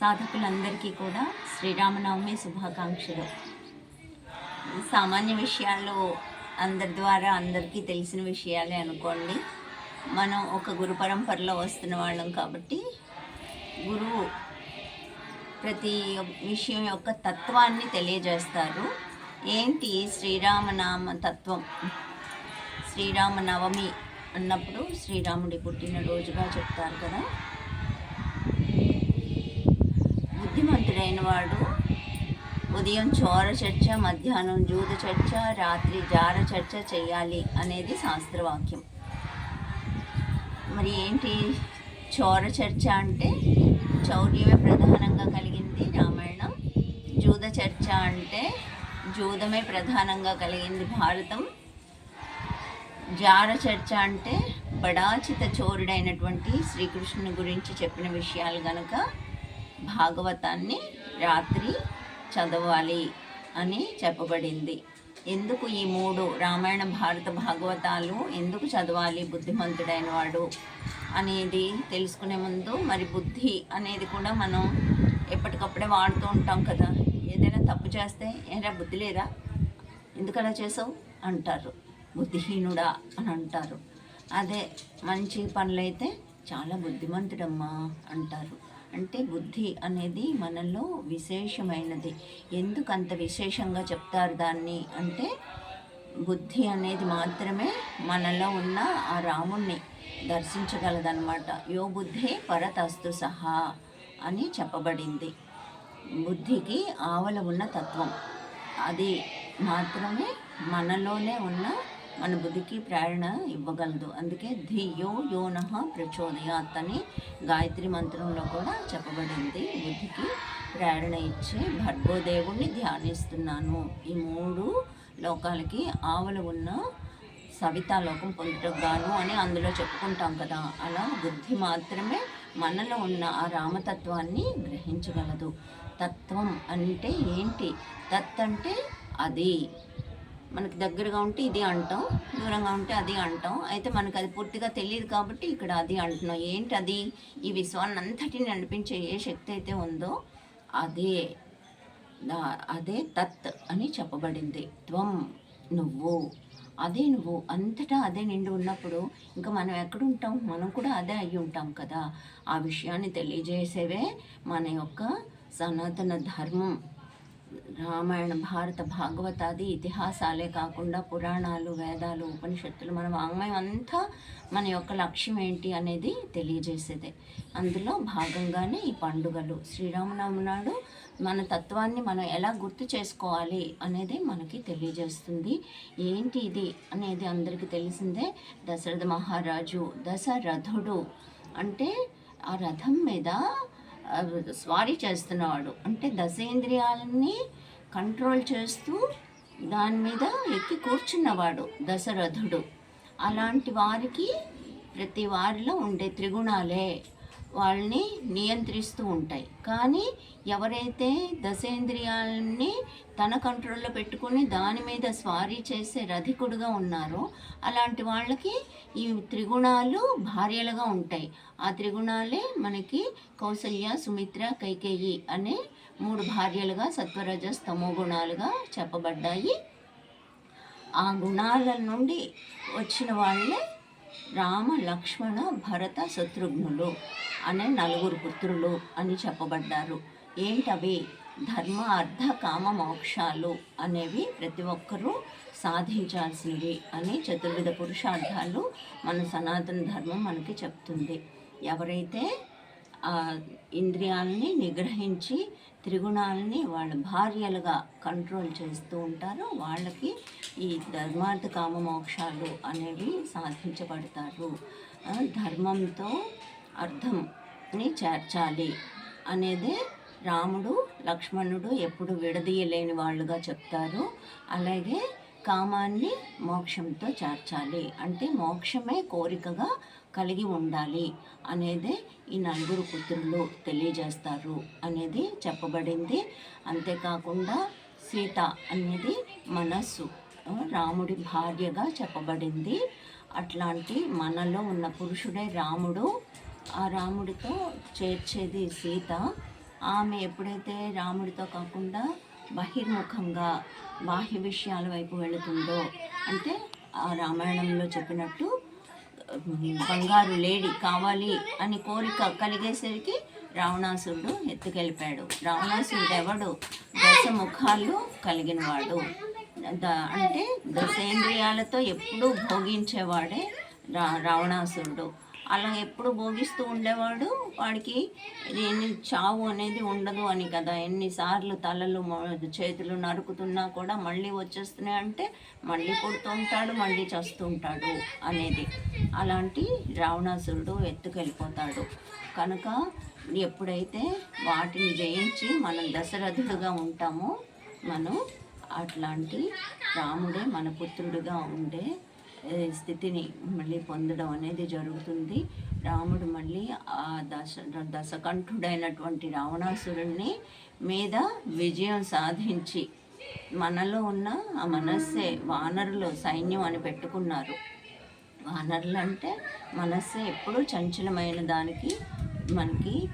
సాధకులందరికీ కూడా శ్రీరామనవమి శుభాకాంక్షలు. సామాన్య విషయాలు అందరి ద్వారా అందరికీ తెలిసిన విషయాలే అనుకోండి. మనం ఒక గురు పరంపరలో వస్తున్న వాళ్ళం కాబట్టి గురువు ప్రతి విషయం యొక్క తత్వాన్ని తెలియజేస్తారు. ఏంటి శ్రీరామనామ తత్వం? శ్రీరామనవమి అన్నప్పుడు శ్రీరాముడి పుట్టినరోజుగా చెప్తారు కదా. బుద్ధిమంతుడైన వాడు ఉదయం చోర చర్చ మధ్యాహ్నం జూద చర్చ రాత్రి జార చర్చ చేయాలి అనేది శాస్త్రవాక్యం. మరి ఏంటి చోర చర్చ అంటే? చౌర్యమే ప్రధానంగా కలిగింది రామాయణం. జూద చర్చ అంటే జూదమే ప్రధానంగా కలిగింది భారతం. జార చర్చ అంటే బడాచిత చోరుడైనటువంటి శ్రీకృష్ణుని గురించి చెప్పిన విషయాలు కనుక భాగవతాన్ని రాత్రి చదవాలి అని చెప్పబడింది. ఎందుకు ఈ మూడు? రామాయణ భారత భాగవతాలు ఎందుకు చదవాలి? బుద్ధిమంతుడైన వాడు అనేది తెలుసుకునే ముందు మరి బుద్ధి అనేది కూడా మనం ఎప్పటికప్పుడే వాడుతూ ఉంటాం కదా. ఏదైనా తప్పు చేస్తే ఏరా బుద్ధి లేదా? ఎందుకు అలా చేసావు? అంటారు. బుద్ధిహీనుడా అని అంటారు. అదే మంచి పనులైతే చాలా బుద్ధిమంతుడమ్మా అంటారు. అంటే బుద్ధి అనేది మనలో విశేషమైనది. ఎందుకు అంత విశేషంగా చెప్తారు దాన్ని? అంటే బుద్ధి అనేది మాత్రమే మనలో ఉన్న ఆ రాముణ్ణి దర్శించగలదన్నమాట. యో బుద్ధే పరతస్తు సహా అని చెప్పబడింది. బుద్ధికి ఆవల ఉన్న తత్వం. అది మాత్రమే మనలోనే ఉన్న మన బుద్ధికి ప్రేరణ ఇవ్వగలదు. అందుకే ధియో యోన ప్రచోదయాత్ అని గాయత్రి మంత్రంలో కూడా చెప్పబడింది. బుద్ధికి ప్రేరణ ఇచ్చి భర్గోదేవుణ్ణి ధ్యానిస్తున్నాను. ఈ మూడు లోకాలకి ఆవలు ఉన్న సవితాలోకం పొందుటకు గాను అని అందులో చెప్పుకుంటాం కదా. అలా బుద్ధి మాత్రమే మనలో ఉన్న ఆ రామతత్వాన్ని గ్రహించగలదు. తత్వం అంటే ఏంటి? తత్ అంటే అది. మనకి దగ్గరగా ఉంటే ఇది అంటాం దూరంగా ఉంటే అది అంటాం. అయితే మనకు అది పూర్తిగా తెలియదు కాబట్టి ఇక్కడ అది అంటున్నాం. ఏంటి అది? ఈ విశ్వాన్ని అంతటిని నడిపించే ఏ శక్తి అయితే ఉందో అదే. దా- అదే తత్ అని చెప్పబడింది. త్వం నువ్వు. అదే నువ్వు. అంతటా అదే నిండి ఉన్నప్పుడు ఇంకా మనం ఎక్కడుంటాం? మనం కూడా అదే అయి ఉంటాం కదా. ఆ విషయాన్ని తెలియజేసేవే మన యొక్క సనాతన ధర్మం. రామాయణ భారత భాగవతాది ఇతిహాసాలే కాకుండా పురాణాలు వేదాలు ఉపనిషత్తులు మన వాంగ్మయం అంతా మన యొక్క లక్ష్యం ఏంటి అనేది తెలియజేసేదే. అందులో భాగంగానే ఈ పండుగలు. శ్రీరామనవమి నాడు మన తత్వాన్ని మనం ఎలా గుర్తు చేసుకోవాలి అనేది మనకి తెలియజేస్తుంది. ఏంటి ఇది అనేది అందరికీ తెలిసిందే. దశరథ మహారాజు దశరథుడు అంటే ఆ రథం మీద స్వారీ చేస్తున్నవాడు అంటే దశేంద్రియాలని కంట్రోల్ చేస్తూ దాని మీద ఎక్కి కూర్చున్నవాడు దశరథుడు. అలాంటి వారికి ప్రతి వారిలో ఉండే త్రిగుణాలే. వాళ్ళని నియంత్రిస్తూ ఉంటాయి. కానీ ఎవరైతే దశేంద్రియాలని తన కంట్రోల్లో పెట్టుకుని దాని మీద స్వారీ చేసే రధికుడుగా ఉన్నారో అలాంటి వాళ్ళకి ఈ త్రిగుణాలు భార్యలుగా ఉంటాయి. ఆ త్రిగుణాలే మనకి కౌసల్య సుమిత్ర కైకేయి అనే మూడు భార్యలుగా సత్వరజ స్తమో గుణాలుగా చెప్పబడ్డాయి. ఆ గుణాల నుండి వచ్చిన వాళ్ళే రామ లక్ష్మణ భరత శత్రుఘ్నులు. అనే నలుగురు పుత్రులు అని చెప్పబడ్డారు. ఏంటవి? ధర్మ అర్థ కామ మోక్షాలు అనేవి ప్రతి ఒక్కరూ సాధించాల్సింది అని చతుర్విధ పురుషార్థాలు మన సనాతన ధర్మం మనకి చెప్తుంది. ఎవరైతే ఇంద్రియాలని నిగ్రహించి త్రిగుణాలని వాళ్ళ భార్యలుగా కంట్రోల్ చేస్తూ ఉంటారో వాళ్ళకి ఈ ధర్మార్థ కామ మోక్షాలు అనేవి సాధించబడతారు. ధర్మంతో అర్థం ని చేర్చాలి అనేది రాముడు లక్ష్మణుడు ఎప్పుడు విడదీయలేని వాళ్ళుగా చెప్తారు. అలాగే కామాన్ని మోక్షంతో చేర్చాలి. అంటే మోక్షమే కోరికగా కలిగి ఉండాలి అనేది ఈ నలుగురు పుత్రులు తెలియజేస్తారు అనేది చెప్పబడింది. అంతేకాకుండా సీత అనేది మనస్సు రాముడి భార్యగా చెప్పబడింది. అట్లాంటి మనలో ఉన్న పురుషుడే రాముడు ఆ రాముడితో చేర్చేది సీత. ఆమె ఎప్పుడైతే రాముడితో కాకుండా బహిర్ముఖంగా బాహ్య విషయాల వైపు వెళుతుందో అంటే ఆ రామాయణంలో చెప్పినట్టు బంగారు లేడీ కావాలి అని కోరిక కలిగేసరికి రావణాసురుడు ఎత్తుకెళ్ళిపోయాడు. రావణాసురుడు ఎవడు? దశ ముఖాలు కలిగినవాడు. ద అంటే దశేంద్రియాలతో ఎప్పుడూ భోగించేవాడే రా రావణాసురుడు. అలా ఎప్పుడు భోగిస్తూ ఉండేవాడు. వాడికి ఎన్ని చావు అనేది ఉండదు అని కదా. ఎన్నిసార్లు తలలు చేతులు నరుకుతున్నా కూడా మళ్ళీ వచ్చేస్తున్నాయి అంటే మళ్ళీ పుడుతూ ఉంటాడు మళ్ళీ చస్తూ ఉంటాడు అనేది. అలాంటి రావణాసురుడు ఎత్తుకెళ్ళిపోతాడు. కనుక ఎప్పుడైతే వాటిని జయించి మనం దశరథుడుగా ఉంటామో మనం అట్లాంటి రాముడే మన పుత్రుడుగా ఉండే స్థితిని మళ్ళీ పొందడం అనేది జరుగుతుంది. రాముడు మళ్ళీ ఆ దశ దశకంఠుడైనటువంటి రావణాసురుణ్ణి మీద విజయం సాధించి మనలో ఉన్న ఆ మనస్సే వానరులు సైన్యం అని పెట్టుకున్నారు. వానరులు అంటే మనస్సే ఎప్పుడూ చంచలమైన దానికి మనకి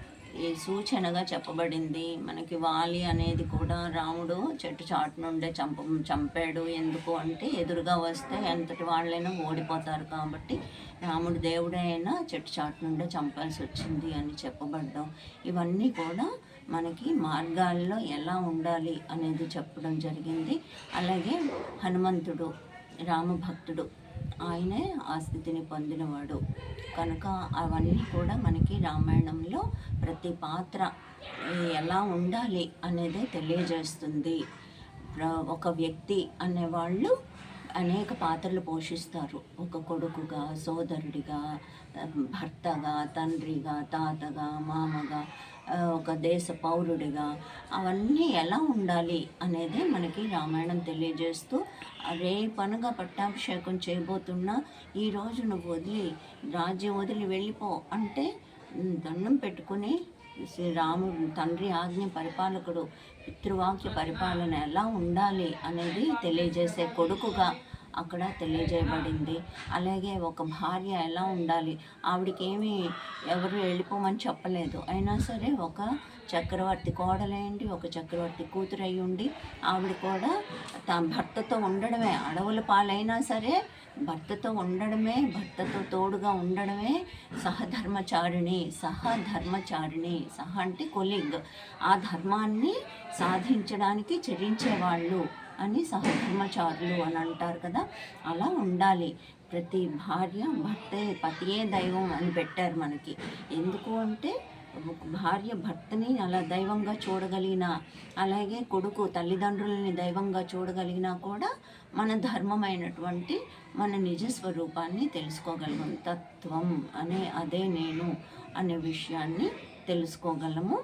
సూచనగా చెప్పబడింది. మనకి వాలి అనేది కూడా రాముడు చెట్టు చాటు నుండే చంప చంపాడు. ఎందుకు అంటే ఎదురుగా వస్తే ఎంతటి వాళ్ళైనా ఓడిపోతారు కాబట్టి రాముడు దేవుడైనా చెట్టు చాటు నుండే చంపాల్సి వచ్చింది అని చెప్పబడ్డం. ఇవన్నీ కూడా మనకి మార్గాల్లో ఎలా ఉండాలి అనేది చెప్పడం జరిగింది. అలాగే హనుమంతుడు రామభక్తుడు ఆయనే ఆ స్థితిని పొందినవాడు. కనుక అవన్నీ కూడా మనకి రామాయణంలో ప్రతి పాత్ర ఎలా ఉండాలి అనేది తెలియజేస్తుంది. ఒక వ్యక్తి అనేవాళ్ళు అనేక పాత్రలు పోషిస్తారు. ఒక కొడుకుగా సోదరుడిగా భర్తగా తండ్రిగా తాతగా మామగా ఒక దేశ పౌరుడిగా అవన్నీ ఎలా ఉండాలి అనేది మనకి రామాయణం తెలియజేస్తూ రేపనగా పట్టాభిషేకం చేయబోతున్నా ఈరోజు నువ్వు వదిలి రాజ్యం వదిలి వెళ్ళిపో అంటే దండం పెట్టుకుని శ్రీరాముడు తండ్రి ఆజ్ఞ పరిపాలకుడు పితృవాక్య పరిపాలన ఎలా ఉండాలి అనేది తెలియజేసే కొడుకుగా అక్కడ తెలియజేయబడింది. అలాగే ఒక భార్య ఎలా ఉండాలి? ఆవిడకి ఏమి ఎవరు వెళ్ళిపోమని చెప్పలేదు. అయినా సరే ఒక చక్రవర్తి కోడలేండి ఒక చక్రవర్తి కూతురు అయి ఉండి ఆవిడ కూడా తన భర్తతో ఉండడమే. అడవుల పాలైనా సరే భర్తతో ఉండడమే భర్తతో తోడుగా ఉండడమే సహధర్మచారిణి సహధర్మచారిణి సహ అంటే కొలిగ్. ఆ ధర్మాన్ని సాధించడానికి చరించేవాళ్ళు. అని సహధర్మచారులు అని అంటారు కదా. అలా ఉండాలి. ప్రతి భార్య భర్తే పతియే దైవం అని పెట్టారు మనకి. ఎందుకు అంటే భార్య భర్తని అలా దైవంగా చూడగలిగిన అలాగే కొడుకు తల్లిదండ్రులని దైవంగా చూడగలిగినా కూడా మన ధర్మమైనటువంటి మన నిజ స్వరూపాన్ని తెలుసుకోగలం తత్వం అనే అదే నేను అనే విషయాన్ని తెలుసుకోగలము.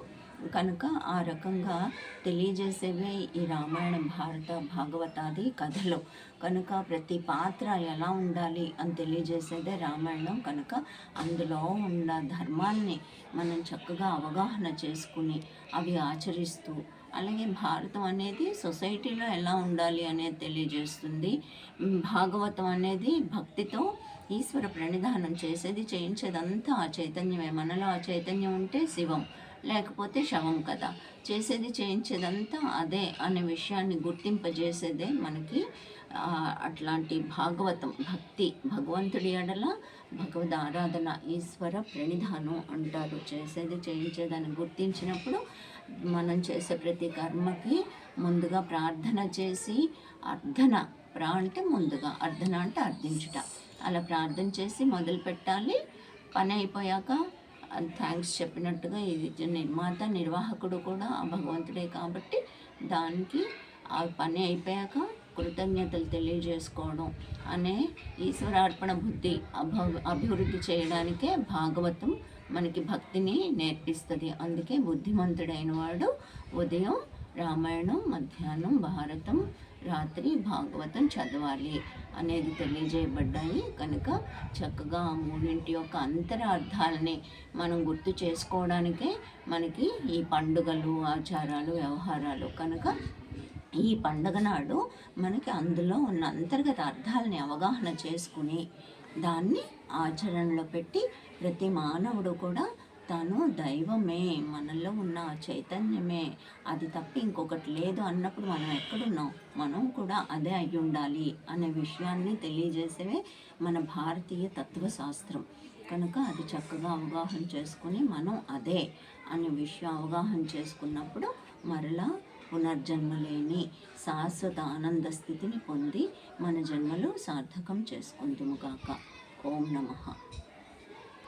కనుక ఆ రకంగా తెలియజేసేవే ఈ రామాయణ భారత భాగవతాది కథలు. కనుక ప్రతి పాత్ర ఎలా ఉండాలి అని తెలియజేసేదే రామాయణం. కనుక అందులో ఉన్న ధర్మాన్ని మనం చక్కగా అవగాహన చేసుకుని అవి ఆచరిస్తూ అలాగే భారతం అనేది సొసైటీలో ఎలా ఉండాలి అనేది తెలియజేస్తుంది. భాగవతం అనేది భక్తితో ఈశ్వర ప్రణిధానం చేసేది చేయించేదంతా ఆ చైతన్యమే. మనలో ఆ చైతన్యం ఉంటే శివం. లేకపోతే శవం కదా. చేసేది చేయించేదంతా అదే అనే విషయాన్ని గుర్తింపజేసేదే మనకి అట్లాంటి భాగవతం. భక్తి భగవంతుడి ఎడల భగవద్ ఆరాధన ఈశ్వర ప్రణిధానం అంటారు. చేసేది చేయించేదని గుర్తించినప్పుడు మనం చేసే ప్రతి కర్మకి ముందుగా ప్రార్థన చేసి అర్ధన ప్రా అంటే ముందుగా అర్ధన అంటే అర్థించుట. అలా ప్రార్థన చేసి మొదలు పెట్టాలి పని అయిపోయాక థ్యాంక్స్ చెప్పినట్టుగా ఇది నిర్మాత నిర్వాహకుడు కూడా ఆ భగవంతుడే కాబట్టి దానికి ఆ పని అయిపోయాక కృతజ్ఞతలు తెలియజేసుకోవడం అనే ఈశ్వరార్పణ బుద్ధి అభివృద్ధి చేయడానికే భాగవతం మనకి భక్తిని నేర్పిస్తుంది. అందుకే బుద్ధిమంతుడైన వాడు ఉదయం రామాయణం మధ్యాహ్నం భారతం రాత్రి భాగవతం చదవాలి అనేది తెలియజేయబడ్డాయి. కనుక చక్కగా ఆ మూడింటి యొక్క అంతరార్థాలని మనం గుర్తు చేసుకోవడానికే మనకి ఈ పండుగలు ఆచారాలు వ్యవహారాలు. కనుక ఈ పండగ నాడు మనకి అందులో ఉన్న అంతర్గత అర్థాలని అవగాహన చేసుకుని దాన్ని ఆచరణలో పెట్టి ప్రతి మానవుడు కూడా తను దైవమే మనలో ఉన్న చైతన్యమే. అది తప్ప ఇంకొకటి లేదు అన్నప్పుడు మనం ఎక్కడున్నాం? మనం కూడా అదే అయి ఉండాలి అనే విషయాన్ని తెలియజేసేవే మన భారతీయ తత్వశాస్త్రం. కనుక అది చక్కగా అవగాహన చేసుకుని మనం అదే అనే విషయం అవగాహన చేసుకున్నప్పుడు మరలా పునర్జన్మ లేని శాశ్వత ఆనంద స్థితిని పొంది మన జన్మలు సార్థకం చేసుకుందుము కాక ఓం నమః.